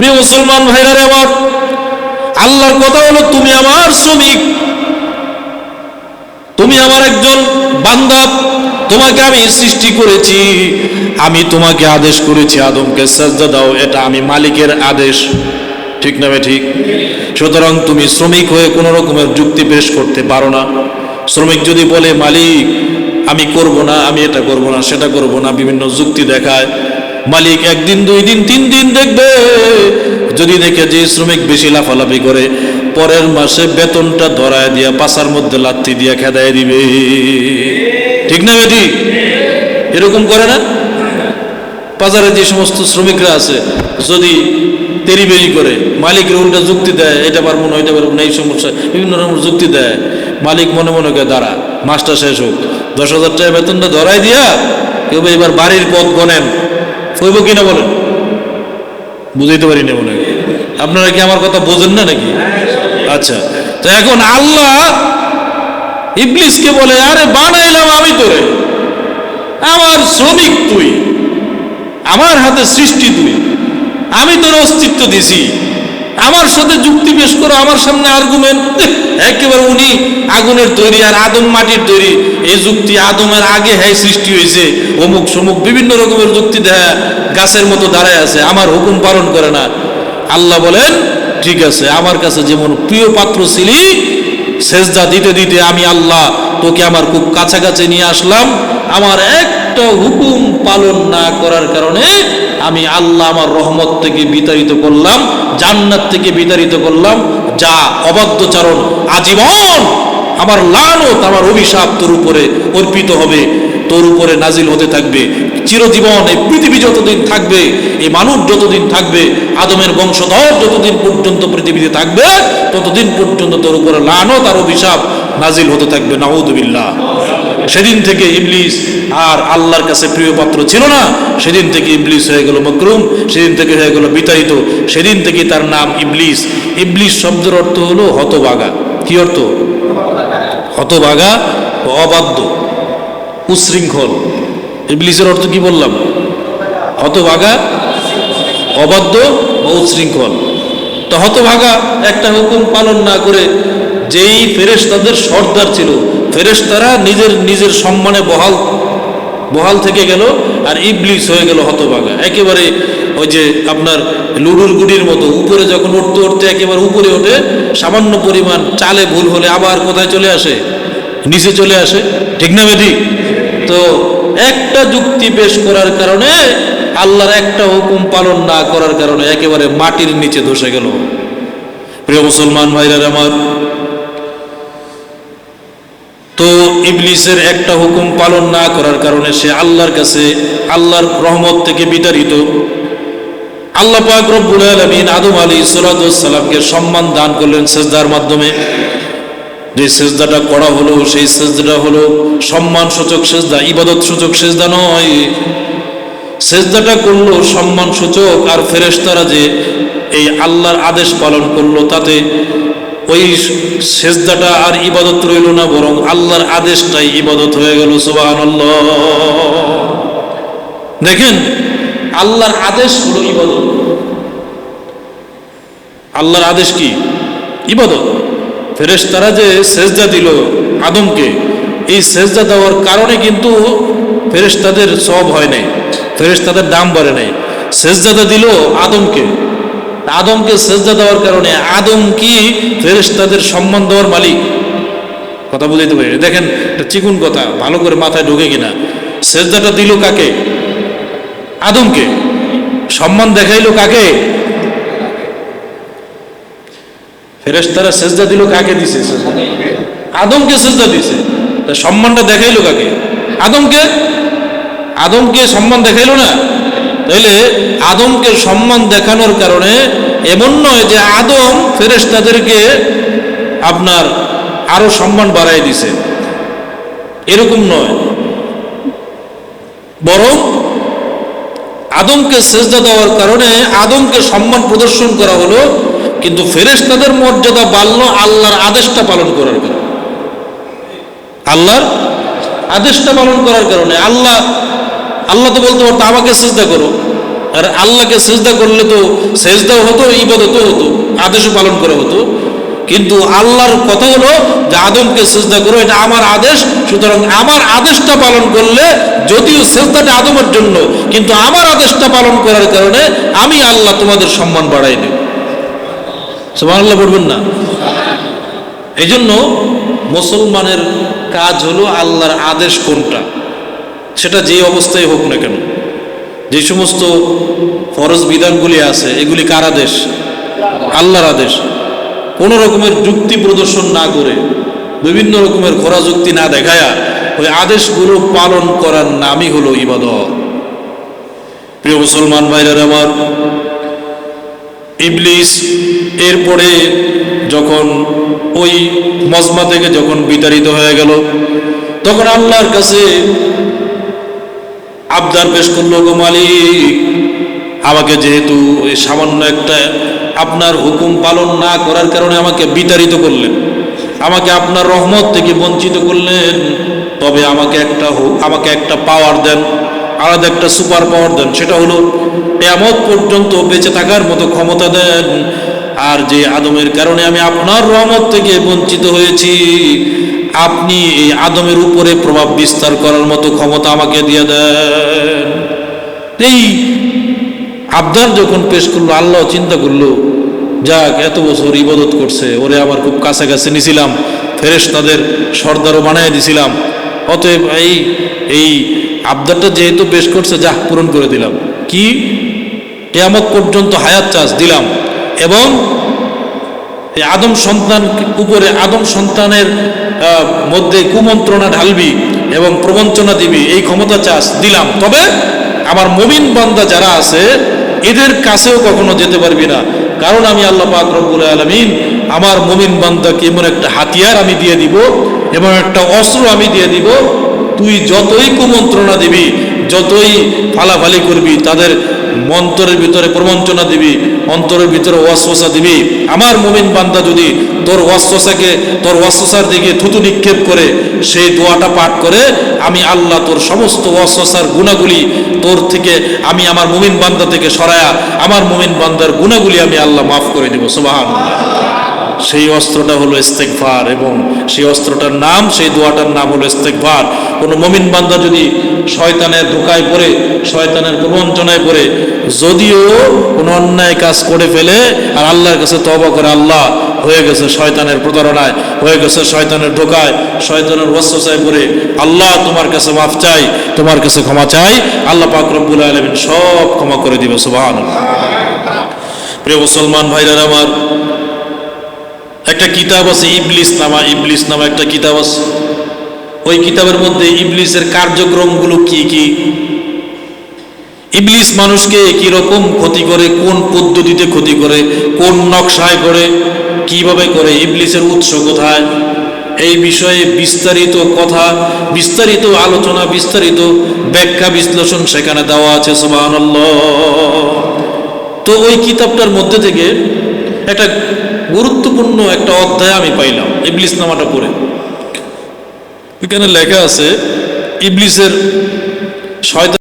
প্রিয় মুসলমান ভাইরা রে আমার, আল্লাহর কথা হলো তুমি আমার শ্রমিক। তুমি আমার একজন বান্দা, তোমাকে আমি সৃষ্টি করেছি, আমি তোমাকে আদেশ করেছি আদমকে সাজদা দাও, এটা আমি মালিকের আদেশ। ঠিক না ঠিক? সুতরাং তুমি শ্রমিক হয়ে কোনো রকমের যুক্তি পেশ করতে পারো না। শ্রমিক যদি বলে, মালিক, আমি করব না, আমি এটা করব না, সেটা করব না, বিভিন্ন যুক্তি দেখায়। মালিক একদিন, দুই দিন, তিন দিন দেখবে। যদি দেখে যে শ্রমিক বেশি লাফালাফি করে, পরের মাসে বেতনটা ধরায় দিয়া পাশার মধ্যে লাথি দিয়া খেদায় দিবে। ঠিক না বেটি? এরকম করে না? বাজারে যে সমস্ত শ্রমিকরা আছে, যদি তেরিবেরি করে, মালিকের উল্টা যুক্তি দেয়, এটা পারব না ওইটা পারব না এই সমস্যা, বিভিন্ন রকমের যুক্তি দেয়। মালিক মনে মনে করে, দাঁড়া, মাসটা শেষ হোক, দশ হাজার টাকা বেতনটা ধরাই দিয়া, কেউ এবার বাড়ির পথ গনেন কইব কিনা বলেন? বুঝাইতে পারি না মনে আপনারা কি আমার কথা বোঝেন না নাকি? আচ্ছা তো এখন আল্লাহ ইবলিসকে বলে, আরে বানাইলাম আমি তোরে। আমার শ্রমিক তুই। আমার হাতে সৃষ্টি তুই। আমি তোর অস্তিত্ব দিছি। আমার সাথে যুক্তি পেশ করো, আমার সামনে আর্গুমেন্ট একেবারে উনি আগুনের তৈরি আর আদম মাটির তৈরি। এই যুক্তি আদমের আগে হ্যাঁ সৃষ্টি হয়েছে। অমুক সমুক বিভিন্ন রকমের যুক্তি দেয়া গাছের মতো দাঁড়ায় আছে, আমার হুকুম পালন করে না। আল্লাহ বলেন, ঠিক আছে, আমার কাছে যেমন প্রিয় পাত্র ছিলি, সেজদা দিতে দিতে আমি আল্লাহ তোকে আমার খুব কাছাকাছি নিয়ে আসলাম। আমার একটা হুকুম পালন না করার কারণে আমি আল্লাহ আমার রহমত থেকে বিতাড়িত করলাম, জান্নাত থেকে বিতাড়িত করলাম, যা অবাধ্যচারণ, আজীবন আমার লানত, আমার অভিশাপ তোর উপরে অর্পিত হবে, তোর উপরে নাজিল হতে থাকবে। চিরজীবন এই পৃথিবী যতদিন থাকবে, এই মানুষ যতদিন থাকবে, আদমের বংশধর যতদিন পর্যন্ত পৃথিবীতে থাকবে, ততদিন পর্যন্ত তোর উপরে লানত আর অভিশাপ নাজিল হতে থাকবে নাউদুবিল্লাহ সেদিন থেকে ইবলিস আর আল্লাহর কাছে প্রিয় পাত্র ছিল না। সেদিন থেকে ইবলিস হয়ে গেল মকরুম, সেদিন থেকে হয়ে গেল বিতাড়িত। সেদিন থেকে তার নাম ইবলিস। ইবলিস শব্দের অর্থ হলো হতবাগা কি অর্থ? হতবাগা অবাধ্য। উশৃঙ্খল। ইবলিসের অর্থ কি বললাম? হতভাগা, অবাধ্য ও উশৃঙ্খল। তো হতভাগা একটা হুকুম পালন না করে যেই ফেরেশতাদের সর্দার ছিল ফেরেশতারা নিজের নিজের সম্মানে বহাল বহাল থেকে গেল আর ইবলিস হয়ে গেল হতভাগা। একেবারে ওই যে আপনার লুডুর গুডির মতো, উপরে যখন উঠতে উঠতে একেবারে উপরে ওঠে, সামান্য পরিমাণ চালে ভুল হলে আবার কোথায় চলে আসে? নিচে চলে আসে, ঠিক না বেঠিক? তো একটা যুক্তি পেশ করার কারণে, আল্লাহর একটা হুকুম পালন না করার কারণে একেবারে মাটির নিচে ধসে গেল। প্রিয় মুসলমান ভাইরা আমার তো ইবলিসের একটা হুকুম পালন না করার কারণে সে আল্লাহর কাছে আল্লাহর রহমত থেকে বিতাড়িত। আল্লাহ পাক রব্বুল আলামিন আদম আলী সালামকে সম্মান দান করলেন সেজদার মাধ্যমে। যে সেজদাটা করা হলো, সেই সেজদাটা হলো সম্মান সূচক সেজদা ইবাদত সূচক সেজদা নয়। সেজদাটা করল সম্মান সূচক আর ফেরেশতারা যে এই আল্লাহর আদেশ পালন করল, তাতে ওই সেজদাটা আর ইবাদত রইল না, বরং আল্লাহর আদেশটাই ইবাদত হয়ে গেল, সুবহানাল্লাহ। দেখেন, আল্লাহর আদেশ হলো ইবাদত। আল্লাহর আদেশ কি? ইবাদত। ফেরেশতারা যে সেজদা দিল আদমকে, এই সেজদা দেওয়ার কারণে কিন্তু ফেরেশতাদের সব হয় নাই, ফেরেশতাদের দাম বাড়ে নাই। সেজদাটা দিল আদমকে। আদমকে সেজদা দেওয়ার কারণে আদম কি? ফেরেশতাদের সম্মান দেওয়ার মালিক। কথা বুঝাইতে পারি? দেখেন একটা চিকুন কথা, ভালো করে মাথায় ঢোকে কিনা। সেজদাটা দিল কাকে? আদমকে। সম্মান দেখাইলো কাকে? ফেরেশতারা সেজদা দিল কাকে দিছে? আদমকে সেজদা দিছে। সম্মানটা দেখাইলো কাকে? আদমকে? আদমকে সম্মান দেখাইলো না? তাইলে আদমকে সম্মান দেখানোর কারণে এমন নয় যে আদম ফেরেশতাদেরকে আপনার আরও সম্মান বাড়াই দিছে। এরকম নয়। বরং আদমকে সেজদা দেওয়ার কারণে আদমকে সম্মান প্রদর্শন করা হলো, কিন্তু ফেরেশতাদের মর্যাদা বাড়লো আল্লাহর আদেশটা পালন করার কারণে। আল্লাহর আদেশটা পালন করার কারণে। আল্লাহ আল্লাহ তো বলতে পারতো আমাকে চেষ্টা করো। আর আল্লাহকে সেজদা করলে তো সেজদাও হতো, ইবাদতও হতো, আদেশও পালন করা হতো। কিন্তু আল্লাহর কথা হলো যে, আদমকে সেজদা করো, এটা আমার আদেশ। সুতরাং আমার আদেশটা পালন করলে যদিও সেজদাটা আদমের জন্য, কিন্তু আমার আদেশটা পালন করার কারণে আমি আল্লাহ তোমাদের সম্মান বাড়াই দেব। সুবহানাল্লাহ বলবেন না। এই জন্য মুসলমানের কাজ হলো আল্লাহর আদেশ কোনটা? সেটা যে অবস্থায় হোক না কেন, যে সমস্ত ফরজ বিধানগুলি আছে, এগুলি কার আদেশ? আল্লাহর আদেশ। কোনো রকমের যুক্তি প্রদর্শন না করে, বিভিন্ন রকমের খোরা যুক্তি না দেখায়া ওই আদেশগুলো পালন করার নামই হলো ইবাদত। প্রিয় মুসলমান ভাইরা আমার, ইবলিস এরপরে যখন ওই মজমা থেকে যখন বিতাড়িত হয়ে গেল, তখন আল্লাহর কাছে আবদার পেশ করল গো মালিক, আমাকে যেহেতু এই সামান্য একটা আপনার হুকুম পালন না করার কারণে আমাকে বিতাড়িত করলেন, আমাকে আপনার রহমত থেকে বঞ্চিত করলেন, তবে আমাকে একটা আমাকে একটা পাওয়ার দেন, আলাদা একটা সুপার পাওয়ার দেন, সেটা হলো এমত পর্যন্ত বেঁচে থাকার মতো ক্ষমতা দেন। আর যে আদমের কারণে আমি আপনার রহমত থেকে বঞ্চিত হয়েছি আপনি এই আদমের উপরে প্রভাব বিস্তার করার মতো ক্ষমতা আমাকে দিয়ে দেন। এই আবদার যখন পেশ করল, আল্লাহ চিন্তা করল, যাক, এত বছর ইবাদত করছে, ওরে আমার খুব কাছাকাছি নিছিলাম ফেরেশ তাদের সর্দারও বানিয়ে দিছিলাম। অতএব এই এই আবদারটা যেহেতু পেশ করছে যা পূরণ করে দিলাম। কি? কেয়ামত পর্যন্ত হায়াত চাষ দিলাম। এবং এই আদম সন্তান উপরে, আদম সন্তানের মধ্যে কুমন্ত্রণা ঢালবি এবং প্রবঞ্চনা দিবি, এই ক্ষমতা চাস, দিলাম। তবে আমার মমিন বান্দা যারা আছে, এদের কাছেও কখনো যেতে পারবি না। কারণ আমি আল্লাহ পাক রব্বুল আলমিন আমার মমিন বান্দাকে এমন একটা হাতিয়ার আমি দিয়ে দিব এবং একটা অস্ত্র আমি দিয়ে দিব, তুই যতই কুমন্ত্রণা দিবি, যতই ফালাফালি করবি, তাদের মন্ত্রের ভিতরে প্রবঞ্চনা দিবি অন্তরের ভিতরে ওয়াসোসা দিবি। আমার মুমিন বান্দা যদি তোর ওয়াসোসাকে তোর ওয়াসোসার দিকে থুতু নিক্ষেপ করে, সেই দোয়াটা পাঠ করে, আমি আল্লাহ তোর সমস্ত ওয়াসোসার গুণাগুলি তোর থেকে আমি আমার মুমিন বান্দা থেকে সরায়া, আমার মুমিন বান্দার গুণাগুলি আমি আল্লাহ মাফ করে দেবো। সুবহানাল্লাহ। সেই অস্ত্রটা হলো ইস্তেকভার এবং সেই অস্ত্রটার নাম, সেই দোয়াটার নাম হলো ইস্তেকভার কোনো মমিন বান্দা যদি শয়তানের ধোকায় পড়ে, শয়তানের প্রবঞ্চনায় পড়ে, যদিও কোনো অন্যায় কাজ করে ফেলে, আর আল্লাহর কাছে তবা করে আল্লাহ হয়ে গেছে শয়তানের প্রতারণায়, হয়ে গেছে শয়তানের ধোকায়, শয়তানের ওয়াসওয়াসায় পড়ে, আল্লাহ তোমার কাছে মাফ চাই, তোমার কাছে ক্ষমা চাই, আল্লাহ পাক রব্বুল আলামিন সব ক্ষমা করে দিবে, সুবহানাল্লাহ। প্রিয় মুসলমান ভাইরা আমার একটা কিতাব আছে, ইবলিস নামা ইবলিস নামা একটা কিতাব আছে। ওই কিতাবের মধ্যে ইবলিসের কার্যক্রমগুলো কি কি? ইবলিস মানুষকে কি রকম ক্ষতি করে, কোন পদ্ধতিতে ক্ষতি করে, কোন নকশায় করে, কীভাবে করে, ইবলিসের উৎস কোথায়? এই বিষয়ে বিস্তারিত কথা, বিস্তারিত আলোচনা, বিস্তারিত ব্যাখ্যা, বিশ্লেষণ সেখানে দেওয়া আছে, সুবহানাল্লাহ। তো ওই কিতাবটার মধ্যে থেকে একটা গুরুত্বপূর্ণ একটা অধ্যায় আমি পাইলাম ইবলিস নামাটা পড়ে। এখানে লেখা আছে ইবলিসের শয়তান